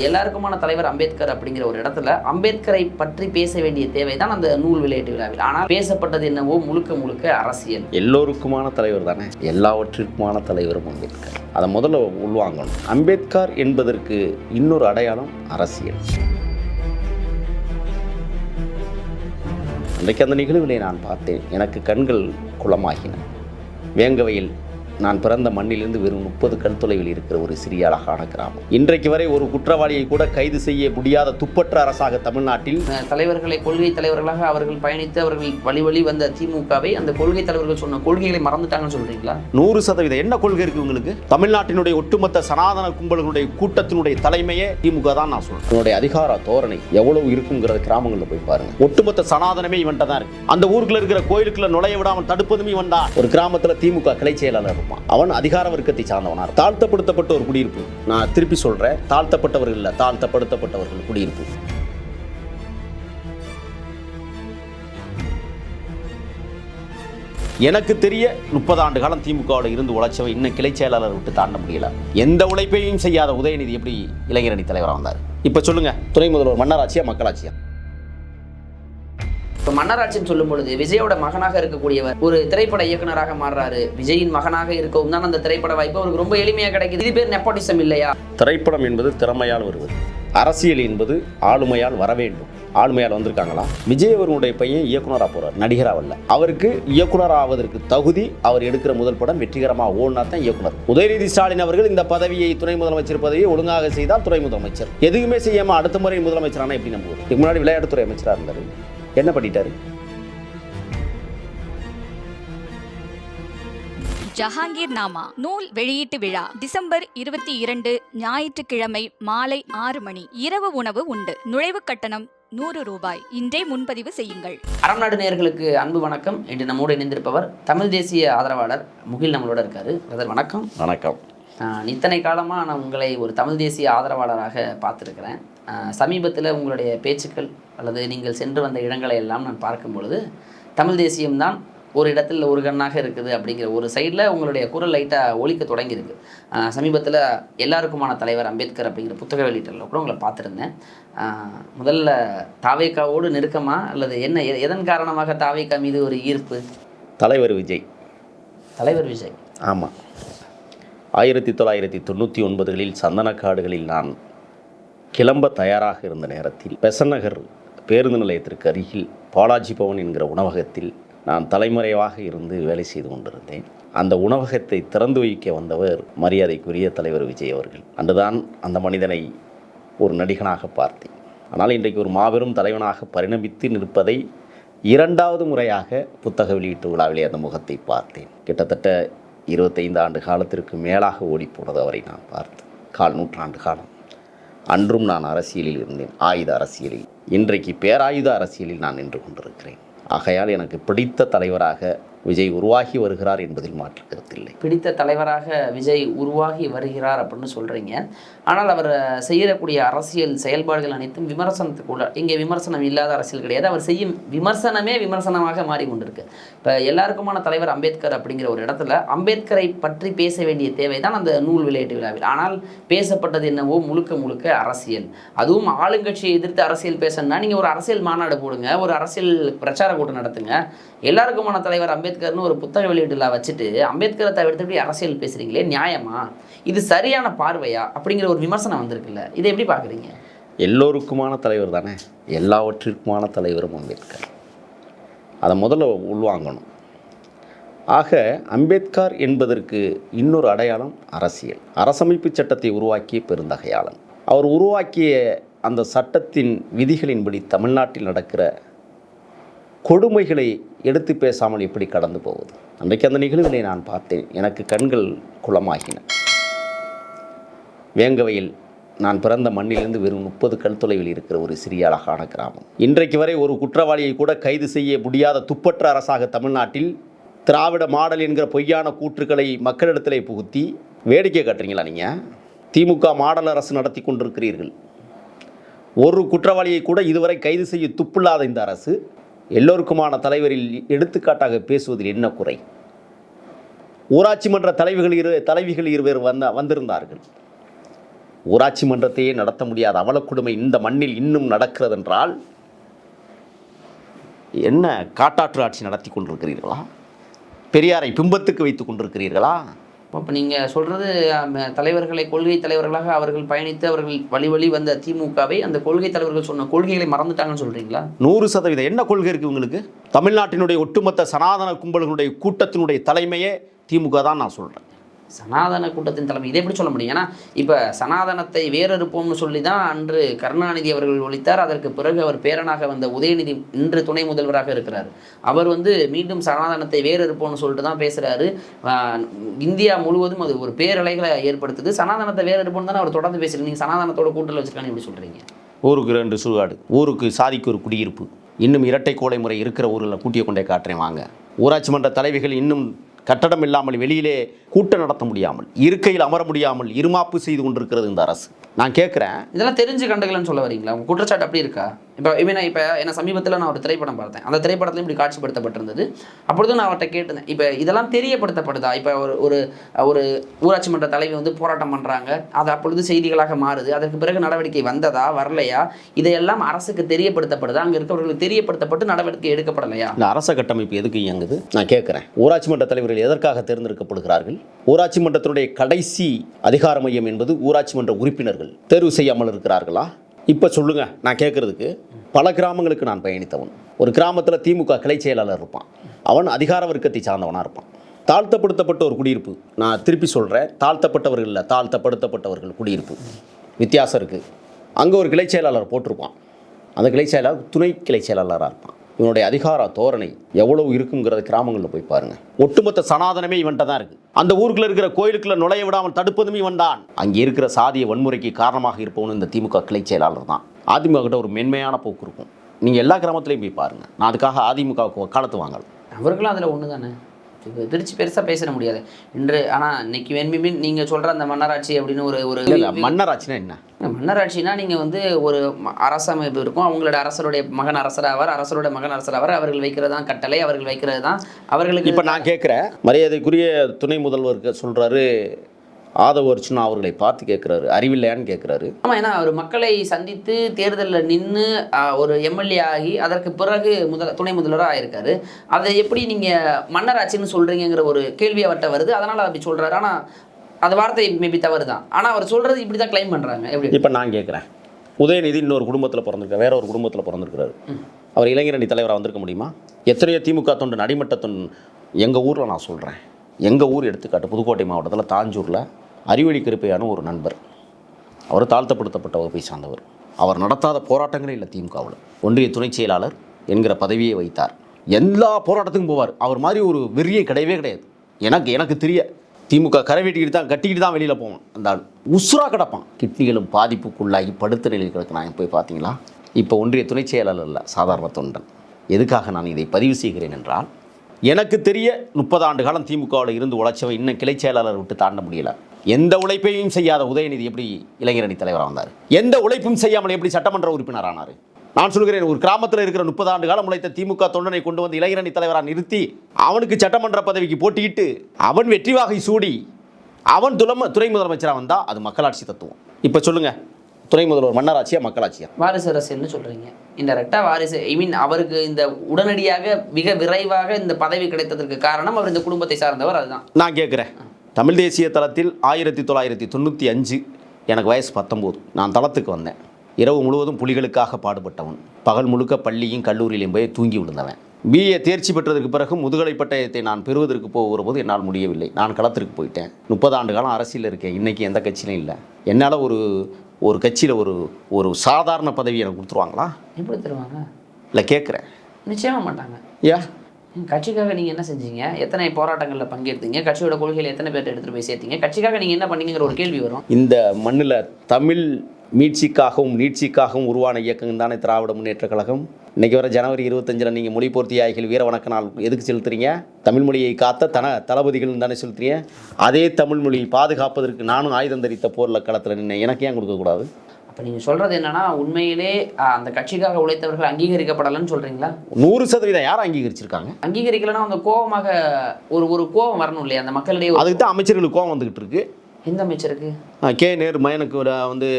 எல்லாருக்குமான தலைவர் அம்பேத்கர் அப்படிங்கிற ஒரு இடத்துல அம்பேத்கரை பற்றி பேச வேண்டிய தேவைதான் அந்த நூல் விளையாட்டு விழாவில். ஆனால் பேசப்பட்டது என்னவோ முழுக்க முழுக்க அரசியல். எல்லோருக்குமான தலைவர் தானே? எல்லாவற்றிற்குமான தலைவரும் அம்பேத்கர். அதை முதல்ல உள்வாங்கணும். அம்பேத்கர் என்பதற்கு இன்னொரு அடையாளம் அரசியல். அன்றைக்கு அந்த நிகழ்விலே நான் பார்த்தேன் எனக்கு கண்கள் குளமாகின. வேங்கவையில் நான் பிறந்த மண்ணிலிருந்து வெறும் முப்பது கல் தொலைவில் இருக்கிற ஒரு சிறிய அழகான கிராமம். இன்றைக்கு வரை ஒரு குற்றவாளியை கூட கைது செய்ய முடியாத துப்பற்ற அரசாக தமிழ்நாட்டில் தலைவர்களை கொள்கை தலைவர்களாக அவர்கள் பயணித்து அவர்கள் வழி வழி வந்த திமுகவை அந்த கொள்கை தலைவர்கள் சொன்ன கொள்கைகளை மறந்துட்டாங்கன்னு சொல்றீங்களா? நூறு சதவீதம் என்ன கொள்கை இருக்கு உங்களுக்கு? தமிழ்நாட்டினுடைய ஒட்டுமொத்த சனாதன கும்பல்களுடைய கூட்டத்தினுடைய தலைமையே திமுக தான் நான் சொல்றேன். இதனுடைய அதிகார தோரணை எவ்வளவு இருக்குங்கிறத கிராமங்களில் போய் பாருங்க. ஒட்டுமொத்த சனாதனமே இவன்ட்ட தான் இருக்கு. அந்த ஊருக்குள்ள இருக்கிற கோயிலுக்குள்ள நுழைய விடாமல் தடுப்பதும் இவன் தான் ஒரு கிராமத்துல திமுக கிளை செயலாளர் இருப்பான் அவன் அதிகார வர்க்கத்தை சார்ந்தவனா தாழ்த்தப்படுத்தப்பட்ட ஒரு குடியிருப்பு. நான் திருப்பி சொல்றேன் தாழ்த்தப்பட்டவர்கள் இல்லை தாழ்த்தப்படுத்தப்பட்டவர்கள் குடியிருப்பு. எனக்கு தெரிய முப்பது ஆண்டு காலம் திமுகவோட இருந்து உழைச்சவன் இன்னும் கிளை செயலாளர் விட்டு தாண்ட முடியல. எந்த உழைப்பையும் செய்யாத உதயநிதி எப்படி இளைஞரணி தலைவராக வந்தார்? இப்போ சொல்லுங்க துணை முதல்வர் மன்னராட்சியா மக்களாட்சியா? மன்னராட்சின்னு சொல்லும் பொழுது விஜயோட மகனாக இருக்கக்கூடியவர் ஒரு திரைப்பட இயக்குனராக மாறுறாரு. விஜயின் மகனாக இருக்கவும் தான் அந்த திரைப்பட வாய்ப்பு அவருக்கு ரொம்ப எளிமையா கிடைக்குது. இது பேர் நெப்போட்டிசம் இல்லையா? திரைப்படம் என்பது திறமையால் வருவது. அரசியல் என்பது ஆளுமையால் வர வேண்டும். ஆளுமையால் வந்திருக்காங்களா? விஜய் அவர்களுடைய பையன் இயக்குனராக போகிறார் நடிகராக வரல அவருக்கு இயக்குனர் ஆவதற்கு தகுதி அவர் எடுக்கிற முதல் படம் வெற்றிகரமாக ஓடினா தான் இயக்குனர். உதயநிதி ஸ்டாலின் அவர்கள் இந்த பதவியை துணை முதலமைச்சர் பதவியை ஒழுங்காக செய்தால் துணை முதலமைச்சர். எதுவுமே செய்யாமல் அடுத்த முறை முதலமைச்சரானா எப்படி நம்புவது? இதுக்கு முன்னாடி விளையாட்டுத்துறை அமைச்சராக இருந்தார். என்ன பண்ணிட்டாரு? ஜஹாங்கீர் நாமா நூல் வெளியீட்டு விழா டிசம்பர் இருபத்தி இரண்டு ஞாயிற்றுக்கிழமை மாலை ஆறு மணி இரவு உணவு உண்டு. நுழைவு கட்டணம் நூறு ரூபாய். இன்றே முன்பதிவு செய்யுங்கள். அறநாடு நேயர்களுக்கு அன்பு வணக்கம். இன்று நம்மோடு இணைந்திருப்பவர் தமிழ் தேசிய ஆதரவாளர் முகில் நம்மளோட இருக்காரு. பிரதர் வணக்கம். வணக்கம். இத்தனை காலமாக நான் உங்களை ஒரு தமிழ் தேசிய ஆதரவாளராக பார்த்துருக்கிறேன். சமீபத்தில் உங்களுடைய பேச்சுக்கள் அல்லது நீங்கள் சென்று வந்த இடங்களை எல்லாம் நான் பார்க்கும் பொழுது தமிழ் தேசியம்தான் ஒரு இடத்துல ஒரு கண்ணாக இருக்குது அப்படிங்கிற ஒரு சைடில் உங்களுடைய குரல் லைட்டாக ஒலிக்க தொடங்கியிருக்கு. சமீபத்தில் எல்லாருக்குமான தலைவர் அம்பேத்கர் அப்படிங்கிற புத்தக வெளியீட்டில் கூட உங்களை பார்த்துருந்தேன். முதல்ல தாவேக்காவோடு நெருக்கமா அல்லது என்ன எதன் காரணமாக தாவேக்கா மீது ஒரு ஈர்ப்பு? தலைவர் விஜய். தலைவர் விஜய். ஆமாம் ஆயிரத்தி தொள்ளாயிரத்தி தொண்ணூற்றி ஒன்பதுகளில் சந்தனக்காடுகளில் நான் கிளம்ப தயாராக இருந்த நேரத்தில் பெசநகர் பேருந்து நிலையத்திற்கு அருகில் பாலாஜி பவன் என்கிற உணவகத்தில் நான் தலைமறைவாக இருந்து வேலை செய்து கொண்டிருந்தேன். அந்த உணவகத்தை திறந்து வைக்க வந்தவர் மரியாதைக்குரிய தலைவர் விஜய் அவர்கள். அன்றுதான் அந்த மனிதனை ஒரு நடிகனாக பார்த்தேன். ஆனால் இன்றைக்கு ஒரு மாபெரும் தலைவனாக பரிணமித்து நிற்பதை இரண்டாவது முறையாக புத்தக வெளியீட்டு விழாவிலே அந்த முகத்தை பார்த்தேன். கிட்டத்தட்ட இருபத்தைந்து ஆண்டு காலத்திற்கு மேலாக ஓடிப்போனது அவரை நான் பார்த்தேன். கால் நூற்றாண்டு காலம். அன்றும் நான் அரசியலில் இருந்தேன். ஆயுத அரசியலில். இன்றைக்கு பேராயுத அரசியலில் நான் நின்று கொண்டிருக்கிறேன். ஆகையால் எனக்கு பிடித்த தலைவராக விஜய் உருவாகி வருகிறார் என்பதில் மாற்று கருத்தில்லை பிடித்த தலைவராக விஜய் உருவாகி வருகிறார் அப்படின்னு சொல்கிறீங்க ஆனால் அவர் செய்யக்கூடிய அரசியல் செயல்பாடுகள் அனைத்தும் விமர்சனத்துக்குள்ள இங்கே விமர்சனம் இல்லாத அரசியல் கிடையாது. அவர் செய்யும் விமர்சனமே விமர்சனமாக மாறி கொண்டிருக்கு இப்போ எல்லாருக்குமான தலைவர் அம்பேத்கர் அப்படிங்கிற ஒரு இடத்துல அம்பேத்கரை பற்றி பேச வேண்டிய தேவை தான் அந்த நூல் விளையாட்டு விழாவில். ஆனால் பேசப்பட்டது என்னவோ முழுக்க முழுக்க அரசியல். அதுவும் ஆளுங்கட்சியை எதிர்த்து அரசியல் பேசணும்னா நீங்கள் ஒரு அரசியல் மாநாடு போடுங்க ஒரு அரசியல் பிரச்சார கூட்டம் நடத்துங்க. எல்லாருக்குமான தலைவர் அம்பேத்கர் அம்பேத்கர்னு ஒரு புத்தக வெளியீடுல வச்சுட்டு அம்பேத்கரை தவிர்த்துட்டு அரசியல் பேசுறீங்களே நியாயமா? இது சரியான பார்வையா? அப்படிங்கிற ஒரு விமர்சனம் வந்திருக்குல்ல. இதை எப்படி பார்க்குறீங்க? எல்லோருக்குமான தலைவர் தானே. எல்லாவற்றிற்குமான தலைவரும் அம்பேத்கர். அதை முதல்ல உள்வாங்கணும். ஆக அம்பேத்கர் என்பதற்கு இன்னொரு அடையாளம் அரசியல். அரசமைப்பு சட்டத்தை உருவாக்கிய பெருந்தகையாளன். அவர் உருவாக்கிய அந்த சட்டத்தின் விதிகளின்படி தமிழ்நாட்டில் நடக்கிற கொடுமைகளை எடுத்து பேசாமல் எப்படி கடந்து போவது. அன்றைக்கு அந்த நிகழ்வினை நான் பார்த்தேன். எனக்கு கண்கள் குளமாகின. வேங்கவையில் நான் பிறந்த மண்ணிலிருந்து வெறும் முப்பது கல் தொலைவில் இருக்கிற ஒரு சிறிய அழகான கிராமம். இன்றைக்கு வரை ஒரு குற்றவாளியை கூட கைது செய்ய முடியாத துப்பற்ற அரசாக தமிழ்நாட்டில் திராவிட மாடல் என்கிற பொய்யான கூற்றுக்களை மக்களிடத்திலே புகுத்தி வேடிக்கை காட்டுறீங்களா நீங்கள் திமுக மாடல் அரசு நடத்தி கொண்டிருக்கிறீர்கள். ஒரு குற்றவாளியை கூட இதுவரை கைது செய்ய துப்பில்லாத இந்த அரசு எல்லோருக்குமான தலைவரில் எடுத்துக்காட்டாக பேசுவதில் என்ன குறை? ஊராட்சி மன்ற தலைவிகள் இரு தலைவிகள் இருவர் வந்த வந்திருந்தார்கள். ஊராட்சி மன்றத்தையே நடத்த முடியாத அவலக்கொடுமை இந்த மண்ணில் இன்னும் நடக்கிறதென்றால் என்ன காட்டாற்று ஆட்சி நடத்தி கொண்டிருக்கிறீர்களா? பெரியாரை பிம்பத்துக்கு வைத்துக் கொண்டிருக்கிறீர்களா? அப்போ நீங்கள் சொல்கிறது தலைவர்களை கொள்கை தலைவர்களாக அவர்கள் பயணித்து அவர்கள் வழி வழி வந்த திமுகவை அந்த கொள்கை தலைவர்கள் சொன்ன கொள்கைகளை மறந்துட்டாங்கன்னு சொல்கிறீங்களா நூறு சதவீதம். என்ன கொள்கை இருக்குது உங்களுக்கு? தமிழ்நாட்டினுடைய ஒட்டுமொத்த சனாதன கும்பல்களுடைய கூட்டத்தினுடைய தலைமையே திமுக தான் நான் சொல்கிறேன் சனாதன கூட்டத்தின் தலைமை இதை எப்படி சொல்ல முடியும்? ஏன்னா இப்போ சனாதனத்தை வேறறுப்போம்னு சொல்லி தான் அன்று கருணாநிதி அவர்கள் ஒழித்தார். அதற்கு பிறகு அவர் பேரனாக வந்த உதயநிதி இன்று துணை முதல்வராக இருக்கிறார். அவர் வந்து மீண்டும் சனாதனத்தை வேறறுப்போம்னு சொல்லிட்டு தான் பேசுகிறாரு இந்தியா முழுவதும் அது ஒரு பேரலைகளை ஏற்படுத்துது. சனாதனத்தை வேறறுப்போம்னு தானே அவர் தொடர்ந்து பேசுறீங்க நீங்கள் சனாதனத்தோட கூட்டத்தில் வச்சுருக்கான்னு எப்படி சொல்கிறீங்க ஊருக்கு ரெண்டு சுடுகாடு ஊருக்கு சாதிக்கு ஒரு குடியிருப்பு இன்னும் இரட்டை கோலை முறை இருக்கிற ஊரில் கூட்டிய கொண்டே காட்டுறேன் வாங்க. ஊராட்சி மன்ற தலைவிகள் இன்னும் கட்டடம் இல்லாமல் வெளியிலே கூட்டம் நடத்த முடியாமல் இருக்கையில் அமர முடியாமல் இருமாப்பு செய்து கொண்டிருக்கிறது இந்த அரசு. நான் கேட்குறேன். இதெல்லாம் தெரிஞ்சு கண்டுக்கலன்னு சொல்ல வரீங்களா? குற்றச்சாட்டு அப்படி இருக்கா? இப்போ இவன் இப்போ என்ன சமீபத்தில் நான் ஒரு திரைப்படம் பார்த்தேன். அந்த திரைப்படத்துலையும் இப்படி காட்சிப்படுத்தப்பட்டிருந்தது. அப்பொழுது நான் அவர்கிட்ட கேட்டிருந்தேன் இப்போ இதெல்லாம் தெரியப்படுத்தப்படுதா? இப்போ ஒரு ஒரு ஒரு ஊராட்சி மன்ற தலைவி வந்து போராட்டம் பண்ணுறாங்க அது அப்பொழுது செய்திகளாக மாறுது. அதற்கு பிறகு நடவடிக்கை வந்ததா? வரலையா? இதையெல்லாம் அரசுக்கு தெரியப்படுத்தப்படுதா? அங்கே இருக்கவர்களுக்கு தெரியப்படுத்தப்பட்டு நடவடிக்கை எடுக்கப்படலையா? இந்த அரச கட்டமைப்பு எதுக்கு இயங்குது? நான் கேட்குறேன். ஊராட்சி மன்ற தலைவர்கள் எதற்காக தேர்ந்தெடுக்கப்படுகிறார்கள்? ஊராட்சி மன்றத்தினுடைய கடைசி அதிகார மையம் என்பது ஊராட்சி மன்ற உறுப்பினர்கள் தேர்வு செய்யாமல் இருக்கிறார்களா? இப்போ சொல்லுங்கள் நான் கேட்குறதுக்கு பல கிராமங்களுக்கு நான் பயணித்தவன். ஒரு கிராமத்தில் திமுக கிளை செயலாளர் இருப்பான். அவன் அதிகார வர்க்கத்தை சார்ந்தவனாக இருப்பான். தாழ்த்தப்படுத்தப்பட்ட ஒரு குடியிருப்பு. நான் திருப்பி சொல்கிறேன் தாழ்த்தப்பட்டவர்கள் இல்லை தாழ்த்தப்படுத்தப்பட்டவர்கள் குடியிருப்பு. வித்தியாசம் இருக்குது அங்கே ஒரு கிளை செயலாளர் போட்டிருப்பான். அந்த கிளை செயலாளர் துணை கிளை செயலாளராக இருப்பான். இவனுடைய அதிகார தோரணை எவ்வளவு இருக்குங்கிறத கிராமங்களில் போய் பாருங்க. ஒட்டுமொத்த சனாதனமே இவன்ட்ட தான் இருக்கு. அந்த ஊருக்குள்ள இருக்கிற கோயிலுக்குள்ள நுழைய விடாமல் தடுப்பதும் இவன் தான் அங்கே இருக்கிற சாதிய வன்முறைக்கு காரணமாக இருப்பவனு இந்த திமுக கிளை செயலாளர் தான். அதிமுக கிட்ட ஒரு மென்மையான போக்கு இருக்கும். நீங்கள் எல்லா கிராமத்திலையும் போய் பாருங்க. நான் அதுக்காக அதிமுகவுக்கு வக்காலத்து வாங்கலாம் அவர்களும் அதில் ஒன்று தானே பிரித்து பெருசாக பேசிட முடியாது. இன்று ஆனால் இன்னைக்கு வெண்மின் நீங்கள் சொல்கிற அந்த மன்னராட்சி அப்படின்னு ஒரு ஒரு மன்னராட்சினா என்ன? மன்னராட்சினா நீங்கள் வந்து ஒரு அரசமைப்பு இருக்கும். அவங்களோட அரசருடைய மகன் அரசராவார் அரசருடைய மகன் அரசராவார் அவர்கள் வைக்கிறது தான் கட்டளை அவர்கள் வைக்கிறது தான் அவர்களுக்கு இப்போ நான் கேட்குறேன் மரியாதைக்குரிய துணை முதல்வருக்கு சொல்கிறாரு ஆதவ அர்ச்சுனா அவர்களை பார்த்து கேட்குறாரு அறிவில்லையான்னு கேட்குறாரு. ஆமாம் ஏன்னா அவர் மக்களை சந்தித்து தேர்தலில் நின்று ஒரு எம்எல்ஏ ஆகி அதற்கு பிறகு முதல் துணை முதல்வராக ஆயிருக்காரு. அதை எப்படி நீங்கள் மன்னராட்சின்னு சொல்கிறீங்கிற ஒரு கேள்வி அவர்கிட்ட வருது. அதனால் அப்படி சொல்கிறாரு ஆனால் அந்த வார்த்தை மேபி தவறு தான் ஆனால் அவர் சொல்கிறது இப்படி தான் க்ளைம் பண்ணுறாங்க எப்படி? இப்போ நான் கேட்குறேன். உதயநிதி இன்னொரு குடும்பத்தில் பிறந்திருக்கார். வேற ஒரு குடும்பத்தில் பிறந்திருக்கிறாரு. அவர் இளைஞரணி தலைவராக வந்திருக்க முடியுமா? எத்தனையோ திமுக தொண்டு அடிமட்ட தொண்டு எங்கள் ஊரில் நான் சொல்கிறேன் எங்கள் ஊர் எடுத்துக்காட்டு புதுக்கோட்டை மாவட்டத்தில் தாஞ்சூரில் அறிவழி கிருப்பையான ஒரு நண்பர். அவர் தாழ்த்தப்படுத்தப்பட்ட வகுப்பை சார்ந்தவர். அவர் நடத்தாத போராட்டங்களே இல்லை திமுகவில். ஒன்றிய துணைச் செயலாளர் என்கிற பதவியை வைத்தார் எல்லா போராட்டத்துக்கும் போவார். அவர் மாதிரி ஒரு வெறியை கிடையவே கிடையாது. எனக்கு எனக்கு தெரிய. திமுக கரை வெட்டிக்கிட்டு தான் கட்டிக்கிட்டு தான் வெளியில் போவோம் அந்த ஆள் உசுரா கிடப்பான். கிட்னிகளும் பாதிப்புக்குள்ளாகி படுத்த நிலையில் கிடக்கிறான். போய் பார்த்தீங்களா? இப்போ ஒன்றிய துணைச் செயலாளர் இல்லை சாதாரண தொண்டன். எதுக்காக நான் இதை பதிவு செய்கிறேன் என்றால் எனக்கு தெரிய முப்பது ஆண்டு காலம் திமுகவில் இருந்து உழைச்சவன் இன்னும் கிளை செயலாளர் விட்டு தாண்ட முடியலை. எந்த உழைப்பையும் செய்யாத உதயநிதி எப்படி இளைஞரணி தலைவராக வந்தார்? எந்த உழைப்பும் செய்யாமல் எப்படி சட்டமன்ற உறுப்பினர் ஆனார் நான் சொல்கிறேன் ஒரு கிராமத்தில் இருக்கிற முப்பது ஆண்டு காலம் உழைத்த திமுக தொண்டனை கொண்டு வந்து இளைஞரணி தலைவராக நிறுத்தி அவனுக்கு சட்டமன்ற பதவிக்கு போட்டியிட்டு அவன் வெற்றி வாகை சூடி அவன் துலம துறை முதலமைச்சராக வந்தால் அது மக்களாட்சி தத்துவம். இப்போ சொல்லுங்க துணை முதல்வர் மன்னராட்சியா மக்களாட்சியா? வாரிசு அரசியல்னு சொல்கிறீங்க இன்டெரக்டாக வாரிசு ஐ மீன் அவருக்கு இந்த உடனடியாக மிக விரைவாக இந்த பதவி கிடைத்ததற்கு காரணம் அவர் இந்த குடும்பத்தை சார்ந்தவர் அதுதான். நான் கேட்குறேன் தமிழ் தேசிய தளத்தில் ஆயிரத்தி தொள்ளாயிரத்தி தொண்ணூற்றி அஞ்சு எனக்கு வயசு பத்தொம்போது. நான் தளத்துக்கு வந்தேன். இரவு முழுவதும் புலிகளுக்காக பாடுபட்டவன். பகல் முழுக்க பள்ளியும் கல்லூரியிலையும் போய் தூங்கி விழுந்தவன். பிஏ தேர்ச்சி பெற்றதற்கு பிறகு முதுகலை பட்டயத்தை நான் பெறுவதற்கு போகிற போது என்னால் முடியவில்லை. நான் களத்திற்கு போயிட்டேன். முப்பது ஆண்டு காலம் அரசியலில் இருக்கேன். இன்றைக்கி எந்த கட்சியிலும் இல்லை. என்னால் ஒரு ஒரு கட்சியில் ஒரு ஒரு சாதாரண பதவி எனக்கு கொடுத்துருவாங்களா? எப்படி தருவாங்க? இல்லை கேட்குறேன். நிச்சயமா மாட்டாங்க. ஏன்? கட்சிக்காக நீங்கள் என்ன செஞ்சீங்க? எத்தனை போராட்டங்களில் பங்கேற்றீங்க? கட்சியோட கொள்கையில் எத்தனை பேர்ட்ட எடுத்துகிட்டு போய் சேர்த்தீங்க? கட்சிக்காக நீங்கள் என்ன பண்ணீங்கிற ஒரு கேள்வி வரும். இந்த மண்ணில் தமிழ் மீட்சிக்காகவும் நீட்சிக்காகவும் உருவான இயக்கம் தானே திராவிட முன்னேற்ற கழகம்? இன்றைக்கி வர ஜனவரி இருபத்தஞ்சில் நீங்கள் மொழி ஆய்கள் வீர வணக்க நாள் எதுக்கு செலுத்துறீங்க? தமிழ் மொழியை காத்த தன தளபதிகள் தானே செலுத்துறீங்க? அதே தமிழ் மொழியை பாதுகாப்பதற்கு நானும் ஆயுதம் தரித்த போரில் களத்தில் நின்று எனக்கு ஏன் கொடுக்கக்கூடாது அப்போ நீங்கள் சொல்கிறது என்னன்னா உண்மையிலே அந்த கட்சிக்காக உழைத்தவர்கள் அங்கீகரிக்கப்படலைன்னு சொல்கிறீங்களா நூறு சதவீதம் யார் அங்கீகரிச்சிருக்காங்க? அங்கீகரிக்கலைன்னா அந்த கோபமாக ஒரு ஒரு கோபம் வரணும் இல்லையா? அந்த மக்களிடையே அதுக்கு தான் அமைச்சர்களுக்கு கோவம் வந்துகிட்டு இருக்கு. எந்த அமைச்சருக்கு? கே. நேரு மயனுக்கு வந்து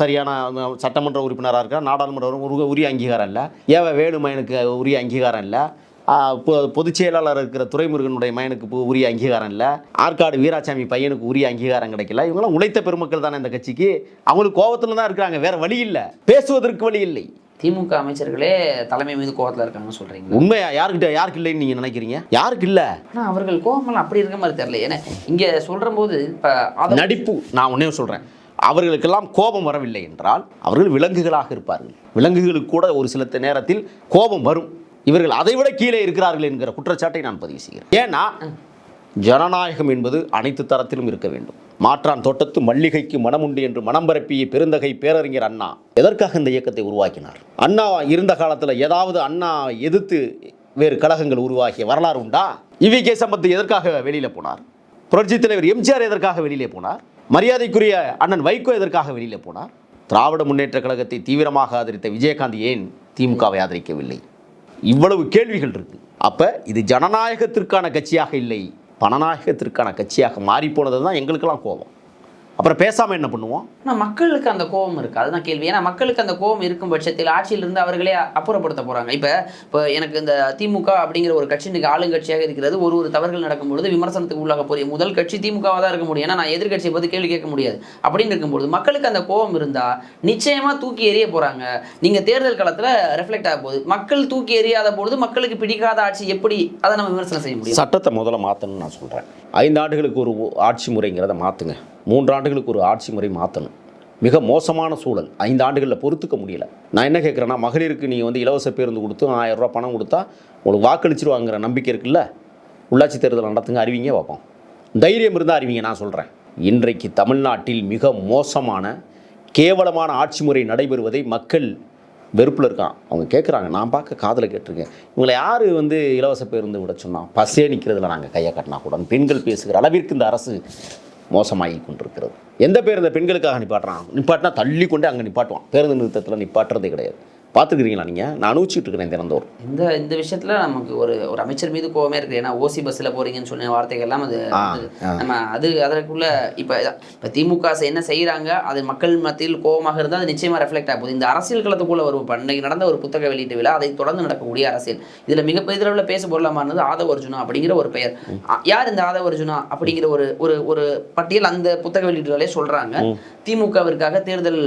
சரியான சட்டமன்ற உறுப்பினராக இருக்கார். நாடாளுமன்ற உரிய அங்கீகாரம் இல்லை. ஏவ வேலு மயனுக்கு உரிய அங்கீகாரம் இல்லை. பொதுச் செயலாளர் இருக்கிற துரைமுருகனுடைய மயனுக்கு உரிய அங்கீகாரம் இல்லை. ஆற்காடு வீராசாமி பையனுக்கு உரிய அங்கீகாரம் கிடைக்கல. இவங்களாம் உழைத்த பெருமக்கள் தானே இந்த கட்சிக்கு. அவங்களுக்கு கோபத்தில் தான் இருக்கிறாங்க. வேற வழி இல்லை. பேசுவதற்கு வழி இல்லை. திமுக அமைச்சர்களே தலைமை மீது கோவத்தில் இருக்காங்கன்னு சொல்றீங்க உண்மையா? யாருக்கிட்ட யாருக்கு இல்லைன்னு நீங்கள் நினைக்கிறீங்க? யாருக்கு இல்லை? ஆனால் அவர்கள் கோவமெல்லாம் அப்படி இருக்க மாதிரி தெரியல. ஏன்னா இங்கே சொல்கிற போது இப்போ அதை நடிப்பு நான் ஒன்றே சொல்கிறேன் அவர்களுக்கெல்லாம் கோபம் வரவில்லை என்றால் அவர்கள் விலங்குகளாக இருப்பார்கள். விலங்குகளுக்கு கூட ஒரு சில நேரத்தில் கோபம் வரும். இவர்கள் அதைவிட கீழே இருக்கிறார்கள் என்கிற குற்றச்சாட்டை நான் பதிவு செய்கிறேன். ஏன்னா ஜனநாயகம் என்பது அனைத்து தரத்திலும் இருக்க வேண்டும். மாற்றான் தோட்டத்து மல்லிகைக்கு மனமுண்டு என்று மனம் பரப்பிய பெருந்தகை பேரறிஞர் அண்ணா எதற்காக இந்த இயக்கத்தை உருவாக்கினார்? அண்ணா இருந்த காலத்தில் ஏதாவது அண்ணா எதிர்த்து வேறு கழகங்கள் உருவாகிய வரலாறு உண்டா? இவி கே சம்பத் எதற்காக வெளியில் போனார்? புரட்சி தலைவர் எம்ஜிஆர் எதற்காக வெளியிலே போனார்? மரியாதைக்குரிய அண்ணன் வைகோ எதற்காக வெளியிலே போனார்? திராவிட முன்னேற்ற கழகத்தை தீவிரமாக ஆதரித்த விஜயகாந்த் ஏன் திமுகவை ஆதரிக்கவில்லை? இவ்வளவு கேள்விகள் இருக்கு. அப்ப இது ஜனநாயகத்திற்கான கட்சியாக இல்லை பணநாயகத்திற்கான கட்சியாக மாறி போனது தான் எங்களுக்கெல்லாம் கோபம். அப்புறம் பேசாம என்ன பண்ணுவோம்? ஆனால் மக்களுக்கு அந்த கோபம் இருக்குது அதுதான் கேள்வி. ஏன்னா மக்களுக்கு அந்த கோபம் இருக்கும் பட்சத்தில் ஆட்சியிலிருந்து அவர்களே அப்புறப்படுத்த போகிறாங்க இப்போ இப்போ எனக்கு இந்த திமுக அப்படிங்கிற ஒரு கட்சி இன்றைக்கி ஆளுங்கட்சியாக இருக்கிறது ஒரு ஒரு தவறுகள் நடக்கும்பொழுது விமர்சனத்துக்கு உள்ளாக போறிய முதல் கட்சி திமுகவாக தான் இருக்க முடியும். ஏன்னா நான் எதிர்கட்சியை பற்றி கேள்வி கேட்க முடியாது. அப்படின்னு இருக்கும்பொழுது மக்களுக்கு அந்த கோபம் இருந்தால் நிச்சயமாக தூக்கி எறிய போகிறாங்க நீங்கள் தேர்தல் காலத்தில் ரெஃப்ளெக்ட் ஆக போகுது. மக்கள் தூக்கி எறியாத பொழுது மக்களுக்கு பிடிக்காத ஆட்சி எப்படி? அதை நம்ம விமர்சனம் செய்ய முடியும். சட்டத்தை முதல்ல மாற்றணும்னு நான் சொல்கிறேன் ஐந்து ஆண்டுகளுக்கு ஒரு ஆட்சி முறைங்கிறத மாற்றுங்க மூன்று ஆண்டுகளுக்கு ஒரு ஆட்சி முறை மாற்றணும் மிக மோசமான சூழல். ஐந்து ஆண்டுகளில் பொறுத்துக்க முடியல. நான் என்ன கேட்குறேன்னா மகளிருக்கு நீங்கள் வந்து இலவச பேருந்து கொடுத்து ஆயிரம் பணம் கொடுத்தா உங்களுக்கு வாக்களிச்சிருவாங்கிற நம்பிக்கை இருக்குல்ல உள்ளாட்சி தேர்தல் நடத்துங்க அறிவிங்க பார்ப்போம் தைரியம் இருந்தால் அறிவிங்க நான் சொல்கிறேன் இன்றைக்கு தமிழ்நாட்டில் மிக மோசமான கேவலமான ஆட்சி முறை நடைபெறுவதை மக்கள் வெறுப்பில் இருக்கான். அவங்க கேட்குறாங்க நான் பார்க்க காதில் கேட்டிருக்கேன். இவங்களை யார் வந்து இலவச பேருந்து விட சொன்னால் பஸ்ஸே நிற்கிறதுல நாங்கள் கையை கட்டினா கூட. பெண்கள் பேசுகிற அளவிற்கு இந்த அரசு மோசமாகி கொண்டிருக்கிறது. எந்த பேருந்தை பெண்களுக்காக நிப்பாட்டுறான்? நிப்பாட்டினா தள்ளி கொண்டு அங்கே நிப்பாட்டுவான். பேருந்து நிறுத்தத்தில் நிப்பாட்டுறதே கிடையாது. பார்த்துக்கிறீங்களா நீங்கள் நான் அனுபவிச்சுட்டு இருக்கிறேன் தினந்தோறும். இந்த இந்த விஷயத்துல நமக்கு ஒரு ஒரு அமைச்சர் மீது கோவமே இருக்கு. ஏன்னா ஓசி பஸ்ஸில் போறீங்கன்னு சொன்ன வார்த்தைகள் எல்லாம் அது. நம்ம அது அதற்குள்ள இப்போ இப்போ திமுக என்ன செய்றாங்க அது மக்கள் மத்தியில் கோவமாக இருந்தால் அது நிச்சயமா ரெஃப்ளெக்ட் ஆக போகுது இந்த அரசியல் களத்துக்குள்ள இப்போ இன்னைக்கு நடந்த ஒரு புத்தக வெளியீட்டு விழா அதை தொடர்ந்து நடக்கக்கூடிய அரசியல். இதுல மிகப்பெரிய அளவில் பேச பொருளாமானது ஆதவ அர்ஜுனா அப்படிங்கிற ஒரு பெயர். யார் இந்த ஆதவ அர்ஜுனா அப்படிங்கிற ஒரு ஒரு ஒரு பட்டியல் அந்த புத்தக வெளியீட்டுகளே சொல்றாங்க. திமுகவிற்காக தேர்தல்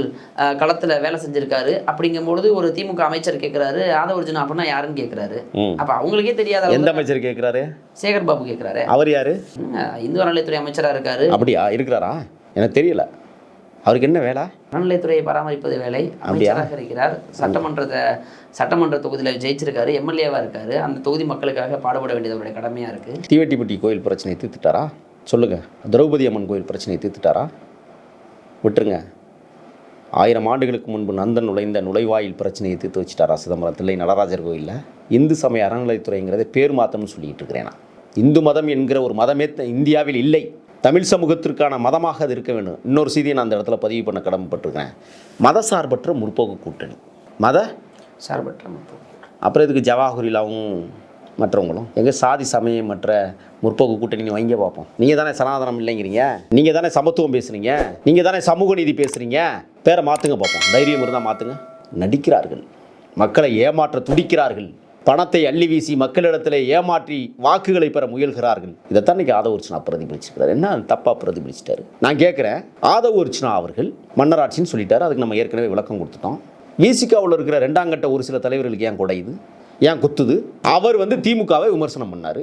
களத்துல வேலை செஞ்சிருக்காரு. அப்படிங்கும்பொழுது ஒரு திமுக அமைச்சர் கேட்கிறாரு ஆதவ அர்ஜுனா அப்படின்னா யாருன்னு கேட்கிறாரு. அப்ப அவங்களுக்கே தெரியாத எந்த அமைச்சர் கேட்குறாரு சேகர் பாபு கேட்கிறாரு அவர் யார்? இந்து அறநிலையத்துறை அமைச்சரா இருக்காரு. அப்படியா? இருக்கிறாரா? எனக்கு தெரியல. அவருக்கு என்ன வேலை? அறநிலையத்துறையை பராமரிப்பது வேலை? அமைச்சராக இருக்கிறார். சட்டமன்றத்தை சட்டமன்ற தொகுதியில ஜெயிச்சிருக்காரு. எம்எல்ஏவா இருக்காரு. அந்த தொகுதி மக்களுக்காக பாடுபட வேண்டியது அவருடைய கடமையா இருக்கு. தீவெட்டிப்பட்டி கோயில் பிரச்சனையை தீர்த்துட்டாரா? சொல்லுங்கள் திரௌபதி அம்மன் கோயில் பிரச்சனையை தீர்த்துட்டாரா? விட்டுருங்க. ஆயிரம் ஆண்டுகளுக்கு முன்பு நந்தன் நுழைந்த நுழைவாயில் பிரச்சனையை தீர்த்து வச்சுட்டாரா சிதம்பரம். தில்லை நடராஜர் கோயிலில். இந்து சமய அறநிலைத்துறைங்கிறத பேர் மாத்தம்னு சொல்லிட்டு இருக்கிறேன். நான் இந்து மதம் என்கிற ஒரு மதமே இந்தியாவில் இல்லை. தமிழ் சமூகத்திற்கான மதமாக அது இருக்க வேண்டும். இன்னொரு செய்தியை நான் அந்த இடத்துல பதிவு பண்ண கடமைப்பட்டிருக்கிறேன். மதசார்பற்ற முற்போக்கு கூட்டணி. மத சார்பற்ற மற்றும் அப்புறம் இதுக்கு ஜவாஹரிலாவும் மற்றவங்களும். எங்கள் சாதி சமயம் மற்ற முற்போக்கு கூட்டணி வாங்கி பார்ப்போம். நீங்கள் தானே சனாதனம் இல்லைங்கிறீங்க? நீங்கள் தானே சமத்துவம் பேசுகிறீங்க நீங்கள் தானே சமூக நீதி பேசுகிறீங்க பேரை மாற்றுங்க பார்ப்போம். தைரியம் இருந்தால் மாற்றுங்க நடிக்கிறார்கள். மக்களை ஏமாற்ற துடிக்கிறார்கள். பணத்தை அள்ளி வீசி மக்களிடத்தில் ஏமாற்றி வாக்குகளை பெற முயல்கிறார்கள். இதைத்தான் இன்னைக்கு ஆதவ அர்ச்சனா பிரதிபலிச்சிருக்கிறார். என்ன தப்பாக பிரதிபலிச்சிட்டாரு? நான் கேட்குறேன் ஆதவ அர்ச்சனா அவர்கள் மன்னராட்சின்னு சொல்லிட்டாரு. அதுக்கு நம்ம ஏற்கனவே விளக்கம் கொடுத்துட்டோம். விசிகாவில் இருக்கிற ரெண்டாம் கட்ட ஒரு சில தலைவர்களுக்கு ஏன் குடையுது ஏன் குத்துது? அவர் வந்து திமுகவை விமர்சனம் பண்ணார்.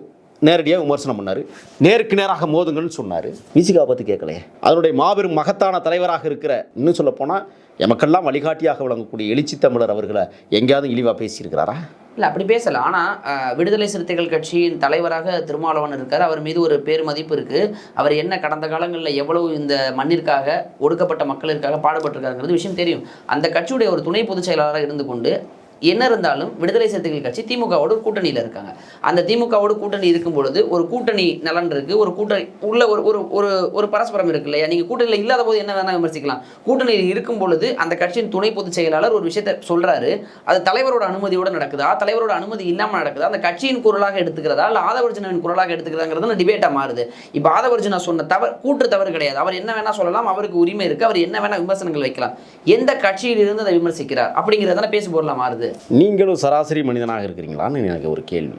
நேரடியாக விமர்சனம் பண்ணார். நேருக்கு நேராக மோதுங்கள்னு சொன்னார். விசிகாவை பற்றி கேட்கலையே. அதனுடைய மாபெரும் மகத்தான தலைவராக இருக்கிற இன்னும் சொல்லப்போனால் எமக்கெல்லாம் வழிகாட்டியாக விளங்கக்கூடிய எழுச்சி தமிழர் அவர்களை எங்கேயாவது இழிவாக பேசியிருக்கிறாரா? இல்லை அப்படி பேசல. ஆனால் விடுதலை சிறுத்தைகள் கட்சியின் தலைவராக திருமாவளவன் இருக்கார். அவர் மீது ஒரு பேர் மதிப்பு இருக்கு. அவர் என்ன கடந்த காலங்களில் எவ்வளவு இந்த மண்ணிற்காக ஒடுக்கப்பட்ட மக்களிற்காக பாடுபட்டிருக்காருங்கிறது விஷயம் தெரியும். அந்த கட்சியுடைய ஒரு துணை பொதுச் செயலாளராக இருந்து கொண்டு என்ன இருந்தாலும் விடுதலை சிறுத்தைகள் கட்சி திமுகவோட கூட்டணியில் இருக்காங்க. அந்த திமுகவோட கூட்டணி இருக்கும் பொழுது ஒரு கூட்டணி நலன் இருக்கு ஒரு கூட்டணி உள்ள ஒரு ஒரு ஒரு ஒரு பரஸ்பரம் இருக்கு இல்லையா? நீங்கள் கூட்டணியில் இல்லாத போது என்ன வேணால் விமர்சிக்கலாம். கூட்டணியில் இருக்கும் பொழுது அந்த கட்சியின் துணை பொதுச் செயலாளர் ஒரு விஷயத்தை சொல்கிறாரு அது தலைவரோட அனுமதியோட நடக்குதா? தலைவரோட அனுமதி இல்லாமல் நடக்குதா? அந்த கட்சியின் குரலாக எடுத்துக்கிறதா? இல்லை ஆதவர்ஜனின் குரலாக எடுத்துக்கிறதாங்கிறது டிபேட்டாக மாறுது. இப்போ ஆதவர்ஜனா சொன்ன தவறு கூற்று தவறு கிடையாது. அவர் என்ன வேணால் சொல்லலாம் அவருக்கு உரிமை இருக்குது அவர் என்ன வேணால் விமர்சனங்கள் வைக்கலாம். எந்த கட்சியில் இருந்து அதை விமர்சிக்கிறார்? அப்படிங்கிறதான பேசு பொருளா மாறுது. நீங்களும் சராசரி மனிதனாக இருக்கிறீங்களான்னு எனக்கு ஒரு கேள்வி.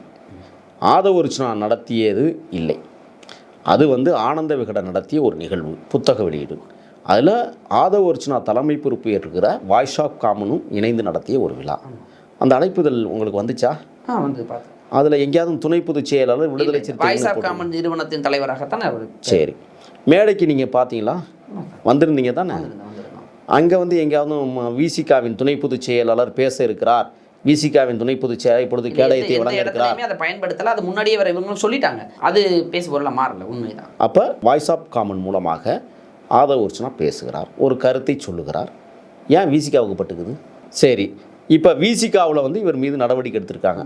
ஆதவர்ச்சனா நடத்தியது இல்லை. அது வந்து ஆனந்த விகடன் நடத்திய ஒரு நிகழ்வு புத்தக வெளியீடு. அதில் ஆதவர்ச்சனா தலைமை பொறுப்பு ஏற்றுக்கிற வாய்ஸ் ஆஃப் காமனும் இணைந்து நடத்திய ஒரு விழா. அந்த அழைப்புதல் உங்களுக்கு வந்துச்சா? வந்து அதில் எங்கேயாவது துணை பொதுச் செயலாளர் விடுதலை வாய்ஸ் சிறுத்தைகள் ஆஃப் காமன் நிறுவனத்தின் தலைவராகத்தான் சரி. மேடைக்கு நீங்கள் பார்த்தீங்களா வந்திருந்தீங்க தானே. அங்கே வந்து எங்கேயாவது விசிகாவின் துணை பொதுச் செயலாளர் பேச இருக்கிறார். விசிகாவின் துணை பொதுச் செயலாளர் இப்பொழுது கேடயத்தை வழங்க இருக்கிறார். அதை பயன்படுத்தல. அது முன்னாடியே வர இவங்களும் சொல்லிட்டாங்க. அது பேசு பொருளா மாறல உண்மைதான். அப்போ வாய்ஸ் ஆஃப் காமன் மூலமாக ஆதவ உர்ச்சனா பேசுகிறார். ஒரு கருத்தை சொல்லுகிறார். ஏன் விசிகாவுக்கு பட்டுக்குது சரி. இப்போ விசிகாவில் வந்து இவர் மீது நடவடிக்கை எடுத்திருக்காங்க.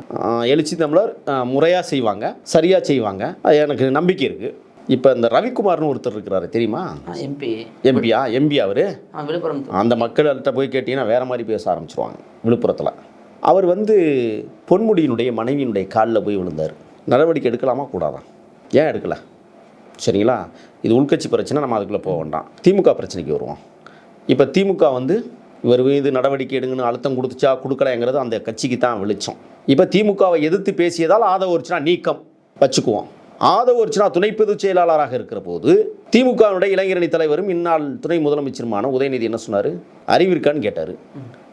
எழுச்சி தமிழர் முறையாக செய்வாங்க சரியாக செய்வாங்க. அது எனக்கு நம்பிக்கை இருக்குது இப்போ இந்த ரவிக்குமார்னு ஒருத்தர் இருக்கிறாரு தெரியுமா? எம்பி எம்பியா எம்பி அவர்? விழுப்புரம். அந்த மக்கள்கிட்ட போய் கேட்டிங்கன்னா வேறு மாதிரி பேச ஆரம்பிச்சிருவாங்க விழுப்புரத்தில். அவர் வந்து பொன்முடியினுடைய மனைவியினுடைய காலில் போய் விழுந்தார். நடவடிக்கை எடுக்கலாமா கூடாதா? ஏன் எடுக்கல? சரிங்களா? இது உள்கட்சி பிரச்சனை நம்ம அதுக்குள்ளே போக வேண்டாம். திமுக பிரச்சனைக்கு வருவோம். இப்போ திமுக வந்து இவர் மீது நடவடிக்கை எடுங்கன்னு அழுத்தம் கொடுத்துச்சா கொடுக்கலைங்கிறது அந்த கட்சிக்கு தான் வெளிச்சம். இப்போ திமுகவை எதிர்த்து பேசியதால் ஒரிச்சினா நீக்கம் வச்சுக்குவோம். ஆதவ ஒரிச்சினா துணை பொதுச் செயலாளராக இருக்கிற போது திமுகவினுடைய இளைஞரணி தலைவரும் இந்நாள் துணை முதலமைச்சருமான உதயநிதி என்ன சொன்னார்? அறிவிருக்கான்னு கேட்டார்.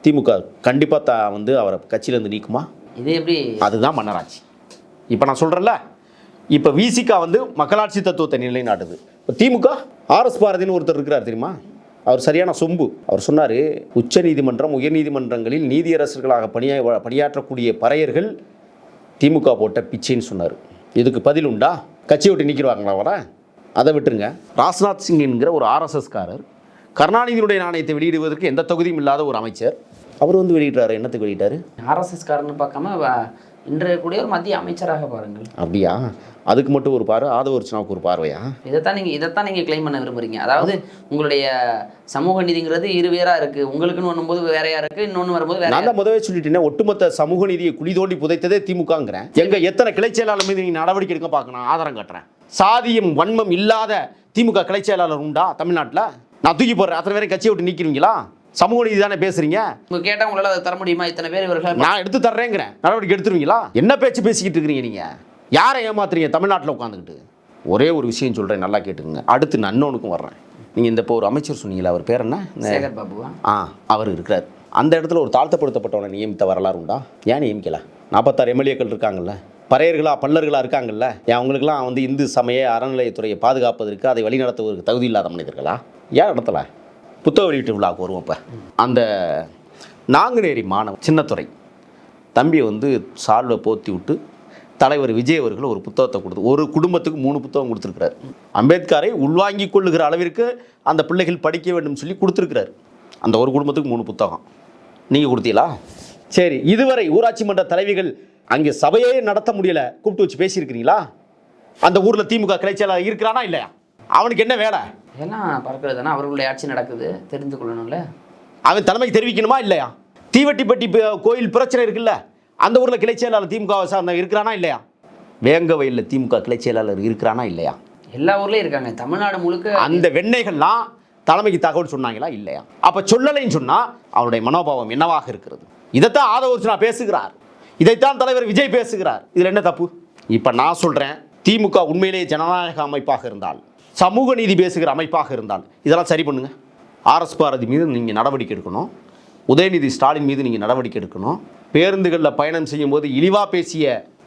திமுக கண்டிப்பாக த வந்து அவரை கட்சியிலேருந்து நீக்குமா? இது எப்படி? அதுதான் மன்னராட்சி. இப்போ நான் சொல்கிறேன்ல இப்போ விசிகா வந்து மக்களாட்சி தத்துவத்தை நிலைநாட்டுது. இப்போ திமுக ஆர்எஸ் பாரதின்னு ஒருத்தர் இருக்கிறார் தெரியுமா? அவர் சரியான சொம்பு. அவர் சொன்னார் உச்ச நீதிமன்றம் உயர்நீதிமன்றங்களில் நீதியரசர்களாக பணியா பணியாற்றக்கூடிய பறையர்கள் திமுக போட்ட பிச்சைன்னு சொன்னார். இதுக்கு பதில் உண்டா கட்சி விட்டு நிற்கிறாங்களா வர அதை விட்டுருங்க. ராஜ்நாத் சிங் என்கிற ஒரு ஆர்எஸ்எஸ்காரர் கருணாநிதியினுடைய நாணயத்தை வெளியிடுவதற்கு எந்த தகுதியும் இல்லாத ஒரு அமைச்சர். அவர் வந்து வெளியிட்டாரு? என்னத்துக்கு வெளியிட்டாரு? ஆர்எஸ்எஸ் காரன்னு பார்க்காம இன்றைய கூடிய ஒரு மத்திய அமைச்சராக பாருங்கள். அப்படியா? அதுக்கு மட்டும் ஒரு பார்வை ஆதவர்ச்சனாவுக்கு ஒரு பார்வையா? இதைத்தான் நீங்கள் இதைத்தான் நீங்கள் க்ளைம் பண்ண விரும்புறீங்க. அதாவது உங்களுடைய சமூக நீதிங்கிறது இரு வேறா இருக்கு. உங்களுக்குன்னு வரும்போது வேறையா இருக்கு இன்னொன்று வரும்போது வேற நான் முதவே சொல்லிட்டேன் ஒட்டுமொத்த சமூக நீதியை குழி தோண்டி புதைத்ததே திமுகங்கிறேன். எங்க எத்தனை கிளை செயலாளர் மீது நீங்க நடவடிக்கை எடுக்க பார்க்கணும் ஆதாரம் காட்டுறேன்? சாதியம் வன்மம் இல்லாத திமுக கிளை செயலாளர் உண்டா தமிழ்நாட்டில்? நான் தூக்கி போடுறேன். அத்தனை பேரை கட்சியை விட்டு நிற்கிறீங்களா சமூக நீதி தானே பேசுறீங்க? உங்க கேட்டா உங்களால அதை தர முடியுமா? இத்தனை பேர் இவர்கள் நான் எடுத்து தர்றேங்கிறேன். நடவடிக்கை எடுத்துருவீங்களா? என்ன பேச்சு பேசிக்கிட்டு இருக்கிறீங்க நீங்க? யாரை ஏமாத்துறீங்க? தமிழ்நாட்டில் உட்காந்துக்கிட்டு ஒரே ஒரு விஷயம் சொல்றேன் நல்லா கேட்டுக்கங்க. அடுத்து நான் இன்னொன்றுக்கும் வர்றேன். நீங்க இந்த இப்போ ஒரு அமைச்சர் சொன்னீங்களா அவர் பேர் என்ன? சேகர் பாபுவா? ஆ அவர் இருக்கிறார். அந்த இடத்துல ஒரு தாழ்த்தப்படுத்தப்பட்டவனை நியமித்த வரலாறு உண்டா? ஏன் நியமிக்கல? நாற்பத்தாறு எம்எல்ஏக்கள் இருக்காங்கல்ல. பறையர்களா பல்லர்களா இருக்காங்கல்ல. ஏன் அவங்களுக்குலாம் வந்து இந்து சமய அறநிலையத்துறையை பாதுகாப்பதற்கு அதை வழிநடத்துவதற்கு தகுதி இல்லாத மனிதர்களா? ஏன் நடத்தலை? புத்தக வெளியீட்டு விழாவுக்கு வருவோம் இப்போ. அந்த நாங்குநேரி மாணவன் சின்னத்துறை தம்பியை வந்து சால்வை போத்தி விட்டு தலைவர் விஜய் அவர்கள் ஒரு புத்தகத்தை கொடுத்து ஒரு குடும்பத்துக்கு மூணு புத்தகம் கொடுத்துருக்கிறார். அம்பேத்கரை உள்வாங்கி கொள்ளுகிற அளவிற்கு அந்த பிள்ளைகள் படிக்க வேண்டும் சொல்லி கொடுத்துருக்கிறார். அந்த ஒரு குடும்பத்துக்கு மூணு புத்தகம். நீங்கள் கொடுத்தீங்களா? சரி இதுவரை ஊராட்சி மன்ற தலைவிகள் அங்கே சபையே நடத்த முடியல. கூப்பிட்டு வச்சு பேசியிருக்கிறீங்களா? அந்த ஊரில் திமுக கிளைச்சலாக இருக்கிறானா இல்லையா? அவனுக்கு என்ன வேலை? இதெல்லாம் பறக்கிறது தானே அவர்களுடைய ஆட்சி நடக்குது? தெரிந்து கொள்ளணும்ல? அவன் தலைமைக்கு தெரிவிக்கணுமா இல்லையா? தீவட்டிப்பட்டி கோயில் பிரச்சனை இருக்குல்ல? அந்த ஊரில் கிளை செயலாளர் திமுக சார்ந்த இருக்கிறானா இல்லையா? வேங்கவயலில் திமுக கிளை செயலாளர் இருக்கிறானா இல்லையா? எல்லா ஊர்லயும் இருக்காங்க. தமிழ்நாடு முழுக்க அந்த வெண்ணெய்கள்லாம் தலைமைக்கு தகவல் சொன்னாங்களா இல்லையா? அப்போ சொல்லலைன்னு சொன்னால் அவருடைய மனோபாவம் என்னவாக இருக்கிறது? இதைத்தான் ஆதவர்ச்சனா பேசுகிறார். இதைத்தான் தலைவர் விஜய் பேசுகிறார். இதில் என்ன தப்பு? இப்போ நான் சொல்கிறேன் திமுக உண்மையிலேயே ஜனநாயக அமைப்பாக இருந்தால் சமூக நீதி பேசுகிற அமைப்பாக இருந்தால் இதெல்லாம் சரி பண்ணுங்க. ஆர்எஸ் பாரதி மீது நீங்கள் நடவடிக்கை எடுக்கணும். உதயநிதி ஸ்டாலின் மீது நீங்கள் நடவடிக்கை எடுக்கணும். பேருந்துகளில் பயணம் செய்யும்போது இழிவாக பேசிய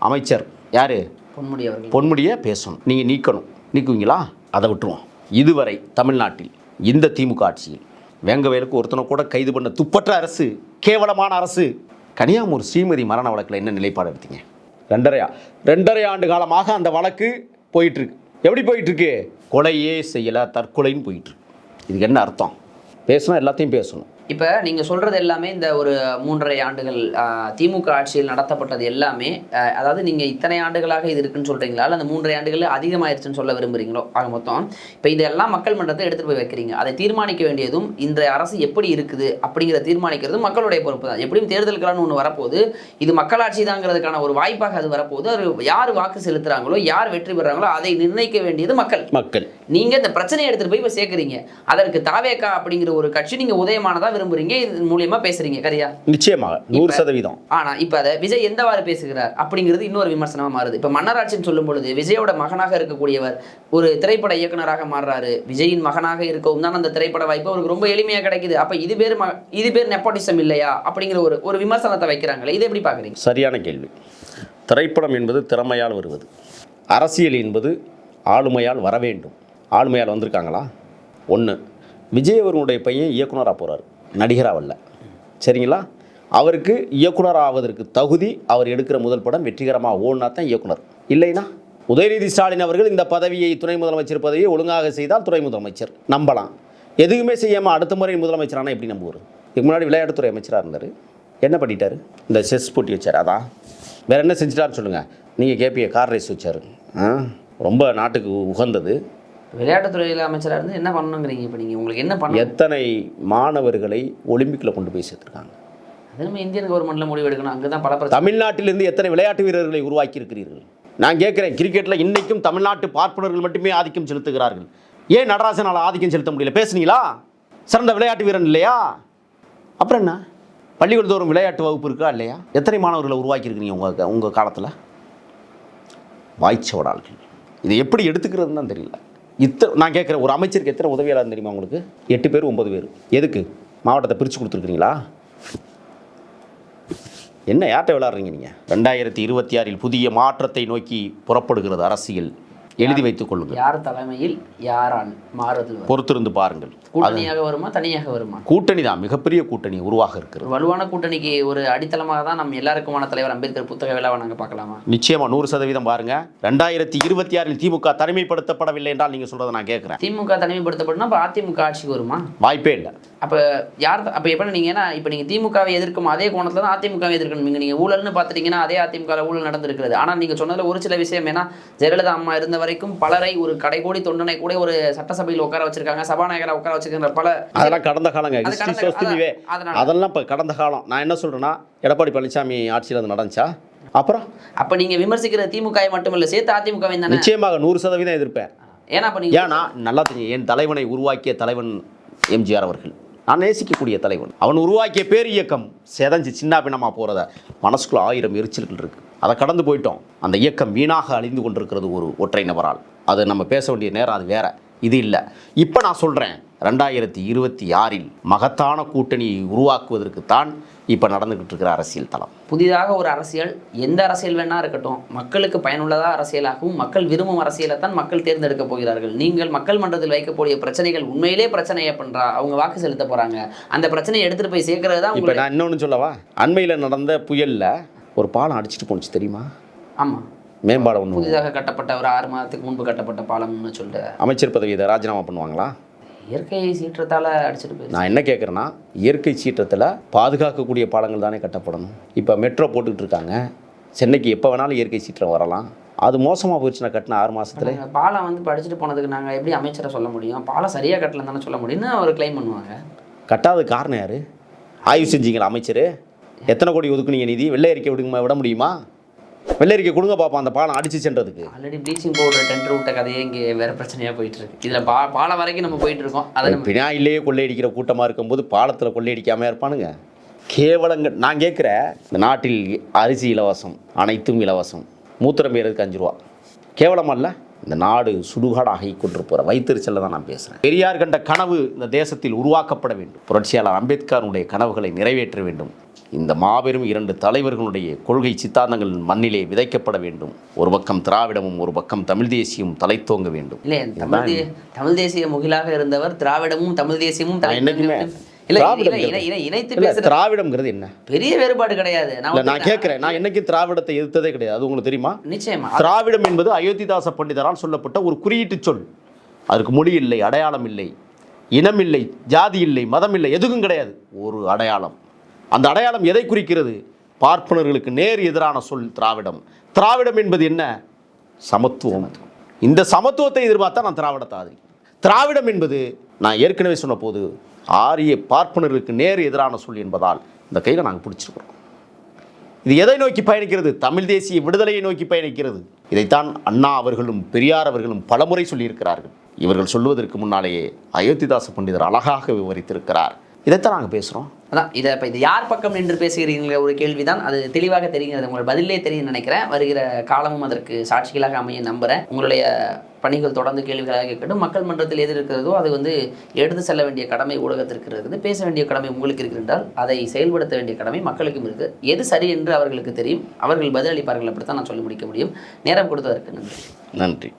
அமைச்சர் யார்? பொன்முடி அவர்கள். பொன்முடியை பேசணும். நீங்கள் நீக்கணும். நீக்குவீங்களா? அதை விட்டுருவோம். இதுவரை தமிழ்நாட்டில் இந்த திமுக ஆட்சியில் வேங்கவேலுக்கு ஒருத்தனை கூட கைது பண்ண துப்பற்ற அரசு கேவலமான அரசு கனியாமூர் ஸ்ரீமதி மரண வழக்கில் என்ன நிலைப்பாடு எடுத்தீங்க? ரெண்டரையா ரெண்டரை ஆண்டு காலமாக அந்த வழக்கு போயிட்டுருக்கு எப்படி போயிட்டுருக்கு? கொலையே செய்யலை தற்கொலைன்னு போயிட்டுருக்கு. இதுக்கு என்ன அர்த்தம்? பேசினா எல்லாத்தையும் பேசணும். இப்போ நீங்கள் சொல்கிறது எல்லாமே இந்த ஒரு மூன்றரை ஆண்டுகள் திமுக ஆட்சியில் நடத்தப்பட்டது எல்லாமே அதாவது நீங்கள் இத்தனை ஆண்டுகளாக இது இருக்குன்னு சொல்கிறீங்களா இல்லை அந்த மூன்றரை ஆண்டுகள் அதிகமாயிருச்சுன்னு சொல்ல விரும்புகிறீங்களோ ஆக மொத்தம் இப்போ இதெல்லாம் மக்கள் மன்றத்தை எடுத்துகிட்டு போய் வைக்கிறீங்க. அதை தீர்மானிக்க வேண்டியதும் இந்த அரசு எப்படி இருக்குது அப்படிங்கிற தீர்மானிக்கிறதும் மக்களுடைய பொறுப்பு தான். எப்படியும் தேர்தலுக்கெல்லாம் ஒன்று வரப்போகுது. இது மக்களாட்சி தாங்கிறதுக்கான ஒரு வாய்ப்பாக அது வரப்போகுது. அது யார் வாக்கு செலுத்துகிறாங்களோ யார் வெற்றி பெறாங்களோ அதை நிர்ணயிக்க வேண்டியது மக்கள். மக்கள். நீங்க இந்த பிரச்சனையை எடுத்துட்டு போய் இப்ப சேர்க்குறீங்க. அதற்கு தாவேக்கா அப்படிங்கிற ஒரு கட்சி நீங்க உதயமானதா விரும்புறீங்க? இது மூலியமா பேசுறீங்க கரியா நிச்சயமாக நூறு சதவீதம். ஆனா இப்ப அதை விஜய் எந்தவாறு பேசுகிறார் அப்படிங்கிறது இன்னொரு விமர்சனமா மாறுது. இப்ப மன்னராட்சின்னு சொல்லும் பொழுது விஜயோட மகனாக இருக்கக்கூடியவர் ஒரு திரைப்பட இயக்குனராக மாறுறாரு. விஜயின் மகனாக இருக்கவும் தான் அந்த திரைப்பட வாய்ப்பு அவருக்கு ரொம்ப எளிமையா கிடைக்குது. அப்ப இது பேர் இது பேர் நெப்போட்டிசம் இல்லையா? அப்படிங்கிற ஒரு ஒரு விமர்சனத்தை வைக்கிறாங்களே இதை எப்படி பாக்குறீங்க சரியான கேள்வி. திரைப்படம் என்பது திறமையால் வருவது. அரசியல் என்பது ஆளுமையால் வர வேண்டும் ஆளுமையால் வந்திருக்காங்களா? ஒன்று விஜய் அவர்களுடைய பையன் இயக்குனராக போகிறார் நடிகராக வரல. சரிங்களா? அவருக்கு இயக்குனர் ஆவதற்கு தகுதி அவர் எடுக்கிற முதல் படம் வெற்றிகரமாக ஓடினா தான் இயக்குனர். இல்லைனா உதயநிதி ஸ்டாலின் அவர்கள் இந்த பதவியை துணை முதலமைச்சர் பதவியை ஒழுங்காக செய்தால் துணை முதலமைச்சர். நம்பலாம். எதுவுமே செய்யாமல் அடுத்த முறை முதலமைச்சரானா எப்படி நம்புவார்? இதுக்கு முன்னாடி விளையாட்டுத்துறை அமைச்சராக இருந்தார். என்ன பண்ணிட்டார்? இந்த செஸ் போட்டி வச்சார். அதான் வேறு என்ன செஞ்சிட்டாருன்னு சொல்லுங்கள் நீங்கள் கேட்பீங்க கார் ரேஸ் வச்சார். ஆ? ரொம்ப நாட்டுக்கு உகந்தது. விளையாட்டுத்துறையில அமைச்சரா இருந்து என்ன பண்ணணுங்கிறீங்க இப்ப நீங்க? உங்களுக்கு என்ன பண்ண எத்தனை மாணவர்களை ஒலிம்பிக்கில் கொண்டு போய் சேர்த்துருக்காங்க? அது நம்ம இந்தியன் கவர்மெண்ட்ல முடிவு எடுக்கணும். அங்கதான் பல பிரச்சனை. தமிழ்நாட்டிலிருந்து எத்தனை விளையாட்டு வீரர்களை உருவாக்கி இருக்கிறீர்கள் நான் கேட்குறேன் கிரிக்கெட்டில் இன்னைக்கும் தமிழ்நாட்டு பார்ப்பனர்கள் மட்டுமே ஆதிக்கம் செலுத்துகிறார்கள். ஏன் நடராசனால் ஆதிக்கம் செலுத்த முடியல? பேசுனீங்களா? சிறந்த விளையாட்டு வீரன் இல்லையா? அப்புறம் என்ன? பள்ளிக்கூடத்தோறும் விளையாட்டு வகுப்பு இருக்கா இல்லையா? எத்தனை மாணவர்களை உருவாக்கியிருக்கிறீங்க உங்கள் உங்கள் காலத்தில்? வாய்ச்சவடாள்கள். இதை எப்படி எடுத்துக்கிறதுன்னு தான் தெரியல. இத்த நான் கேட்குறேன் ஒரு அமைச்சருக்கு எத்தனை உதவியாளர் தெரியுமா உங்களுக்கு? எட்டு பேர் ஒம்பது பேர். எதுக்கு? மாவட்டத்தை பிரித்து கொடுத்துருக்கீங்களா என்ன யார்கிட்ட விளாட்றீங்க நீங்கள் ரெண்டாயிரத்தி இருபத்தி ஆறில் புதிய மாற்றத்தை நோக்கி புறப்படுகிறது அரசியல். எழுதி வைத்துக் கொள்ளுங்கள். யார் தலைமையில் யாரால் மாறுதல் பொறுத்திருந்து பாருங்கள். கூட்டணியாக வருமா தனியாக வருமா? கூட்டணி தான் மிகப்பெரிய கூட்டணி உருவாக இருக்கிறது. வலுவான கூட்டணிக்கு ஒரு அடித்தளமாக தான் நம்ம எல்லாருக்குமான தலைவர் அம்பேத்கர் புத்தக விழாவை நாங்க பார்க்கலாமா? நிச்சயமா நூறு சதவீதம் பாருங்க. ரெண்டாயிரத்தி இருபத்தி ஆறில் திமுக தனிமைப்படுத்தப்படவில்லை என்றால் நீங்க சொல்றதை நான் கேட்குறேன் திமுக தனிமைப்படுத்தப்படணும் அப்ப அதிமுக ஆட்சிக்கு வருமா? வாய்ப்பே இல்லை. அப்ப யார் அப்ப எப்ப நீங்க ஏன்னா இப்ப நீங்க திமுகவை எதிர்க்கும் அதே கோணத்துல தான் அதிமுகவை எதிர்க்கணும். நீங்க ஊழல்னு பார்த்துட்டீங்கன்னா அதே அதிமுக ஊழல் நடந்திருக்கிறது. ஆனா நீங்க சொன்னதுல ஒரு சில விஷயம் ஏன்னா ஜெயலலிதா அம்மா இருந்த வரைக்கும் பலரை ஒரு கடைகோடி தொண்டனை கூட ஒரு சட்டசபையில் உட்கார வச்சிருக்காங்க சபாநாயகரை உட்கார வச்சிருக்கிற பல அதெல்லாம் கடந்த காலங்க. அதெல்லாம் இப்போ கடந்த காலம். நான் என்ன சொல்றேன்னா எடப்பாடி பழனிசாமி ஆட்சியில் அது நடந்துச்சா? அப்புறம்? அப்ப நீங்க விமர்சிக்கிற திமுக மட்டும் இல்ல சேர்த்து அதிமுகவை தானே? நிச்சயமாக நூறு சதவீதம் எதிர்ப்பேன். ஏன்னா ஏன்னா நல்லா தெரியும் என் தலைவனை உருவாக்கிய தலைவன் எம்ஜிஆர் அவர்கள். நான் நேசிக்கக்கூடிய தலைவன். அவன் உருவாக்கிய பேர் இயக்கம். செதஞ்சு சின்ன பின்னமாக போகிறத மனசுக்குள்ள ஆயிரம் எரிச்சல்கள் இருக்குது அதை கடந்து போயிட்டோம். அந்த இயக்கம் வீணாக அழிந்து கொண்டிருக்கிறது ஒரு ஒற்றை நபரால். அது நம்ம பேச வேண்டிய நேரம் அது வேற. இது இல்லை. இப்போ நான் சொல்கிறேன் ரெண்டாயிரத்தி இருபத்தி ஆறில் மகத்தான கூட்டணியை உருவாக்குவதற்குத்தான் இப்போ நடந்துகிட்டு இருக்கிற அரசியல் தளம். புதிதாக ஒரு அரசியல் எந்த அரசியல் வேணா இருக்கட்டும். மக்களுக்கு பயனுள்ளதா அரசியலாகவும் மக்கள் விரும்பும் அரசியலை தான் மக்கள் தேர்ந்தெடுக்க போகிறார்கள். நீங்கள் மக்கள் மன்றத்தில் வைக்கக்கூடிய பிரச்சனைகள் உண்மையிலே பிரச்சனையை பண்றா அவங்க வாக்கு செலுத்த போறாங்க. அந்த பிரச்சனையை எடுத்துட்டு போய் சேர்க்கறது தான் இப்போ நான் இன்னொன்று சொல்லவா? அண்மையில் நடந்த புயலில் ஒரு பாலம் அடிச்சிட்டு போணுச்சு தெரியுமா? ஆமா. மேம்பாலம் ஒன்று புதிதாக கட்டப்பட்ட ஒரு ஆறு மாதத்துக்கு முன்பு கட்டப்பட்ட பாலம்னு சொல்லிட்டு அமைச்சர் பதவியை இதை ராஜினாமா பண்ணுவாங்களா? இயற்கை சீற்றத்தால அடிச்சிட்டு போயிருக்கு நான் என்ன கேட்குறேன்னா இயற்கை சீற்றத்தில் பாதுகாக்கக்கூடிய பாலங்கள் தானே கட்டப்படணும். இப்போ மெட்ரோ போட்டுக்கிட்டு இருக்காங்க. சென்னைக்கு எப்போ வேணாலும் இயற்கை சீற்றம் வரலாம். அது மோசமாக போயிடுச்சு நான் கட்டின ஆறு மாசத்துல? நாங்க பாலம் வந்து படிச்சுட்டு போனதுக்கு நாங்க எப்படி அமைச்சரை சொல்ல முடியும்? பாலம் சரியா கட்டலன்னு தானே சொல்ல முடியும்னு அவர் கிளைம் பண்ணுவாங்க? கட்டாத காரணம் யார்? ஆய்வு செஞ்சீங்களா அமைச்சர்? எத்தனை கோடி ஒதுக்குனீங்க நிதி? வெள்ளை அறிக்கை விடுங்க விட முடியுமா? வெள்ளை அறிக்கை கொடுங்க பார்ப்போம் அந்த பாலம் அடிச்சு சென்றதுக்கு. ஆல்ரெடி ப்ளீச்சிங் பவுடர் டெண்டர் விட்ட கதையே இங்கே வேற பிரச்சனையா போயிட்டு இருக்கு இதுல பா பாலம் வரைக்கும் நம்ம போயிட்டு இருக்கோம் அதை பினாயிலேயே கொள்ளையடிக்கிற கூட்டமாக இருக்கும்போது பாலத்தில் கொள்ளையடிக்காமல் இருப்பானுங்க. கேவலங்க நான் கேட்குறேன் இந்த நாட்டில் அரிசி இலவசம் அனைத்தும் இலவசம் மூத்திரம் பேருக்கு அஞ்சு ரூபா. கேவலமா இல்லை? இந்த நாடு சுடுகாடாகி கொண்டிருப்போகிற வைத்தறிச்சலில் தான் நான் பேசுகிறேன் பெரியார் கண்ட கனவு இந்த தேசத்தில் உருவாக்கப்பட வேண்டும். புரட்சியாளர் அம்பேத்கருடைய கனவுகளை நிறைவேற்ற வேண்டும். இந்த மாபெரும் இரண்டு தலைவர்களுடைய கொள்கை சித்தாந்தங்கள் மண்ணிலே விதைக்கப்பட வேண்டும். ஒரு பக்கம் திராவிடமும் ஒரு பக்கம் தமிழ் தேசியமும் தலைத்தோங்க வேண்டும். இல்ல தமிழ் தேசிய முகிலாக இருந்தவர் திராவிடமும் தமிழ் தேசியமும் திராவிடம்ங்கிறது என்ன? பெரிய வேறுபாடு கிடையாது. நான். கேட்கிறேன். நான் என்னைக்கும் திராவிடத்தை எதிர்த்ததே கிடையாது. அது உங்களுக்கு தெரியுமா? நிச்சயமா. திராவிடம் என்பது அயோத்திதாச பண்டிதரால் சொல்லப்பட்ட ஒரு குறியீட்டு சொல். அதற்கு மொழி இல்லை அடையாளம் இல்லை இனம் இல்லை ஜாதி இல்லை மதம் இல்லை எதுவும் கிடையாது. ஒரு அடையாளம். அந்த அடையாளம் எதை குறிக்கிறது? பார்ப்பனர்களுக்கு நேர் எதிரான சொல் திராவிடம். திராவிடம் என்பது என்ன? சமத்துவம். இந்த சமத்துவத்தை எதிர்பார்த்தா நான் திராவிடத்தை திராவிடம் என்பது நான் ஏற்கனவே சொன்ன போது ஆரிய பார்ப்பனர்களுக்கு நேர் எதிரான சொல் என்பதால் இந்த கையில் நாங்கள் பிடிச்சிருக்கிறோம். இது எதை நோக்கி பயணிக்கிறது? தமிழ் தேசிய விடுதலையை நோக்கி பயணிக்கிறது. இதைத்தான் அண்ணா அவர்களும் பெரியார் அவர்களும் பலமுறை சொல்லியிருக்கிறார்கள். இவர்கள் சொல்வதற்கு முன்னாலேயே அயோத்திதாச பண்டிதர் அழகாக விவரித்திருக்கிறார். இதைத்தான் நாங்கள் பேசுகிறோம் அதான் இதை இப்போ இது யார் பக்கம் நின்று பேசுகிறீங்கிற ஒரு கேள்விதான். அது தெளிவாக தெரிகிறது. உங்கள் பதிலே தெரியும் நினைக்கிறேன். வருகிற காலமும் அதற்கு சாட்சிகளாக அமைய நம்புகிறேன் உங்களுடைய பணிகள் தொடர்ந்து கேள்விகளாக கேட்கட்டும் மக்கள் மன்றத்தில் எது இருக்கிறதோ அது வந்து எடுத்து செல்ல வேண்டிய கடமை ஊடகத்திற்கு இருக்குது பேச வேண்டிய கடமை உங்களுக்கு இருக்கு என்றால் அதை செயல்படுத்த வேண்டிய கடமை மக்களுக்கும் இருக்குது எது சரி என்று அவர்களுக்கு தெரியும். அவர்கள் பதிலளிப்பார்கள் அப்படித்தான் நான் சொல்லி முடிக்க முடியும். நேரம் கொடுத்ததற்கு நன்றி. நன்றி.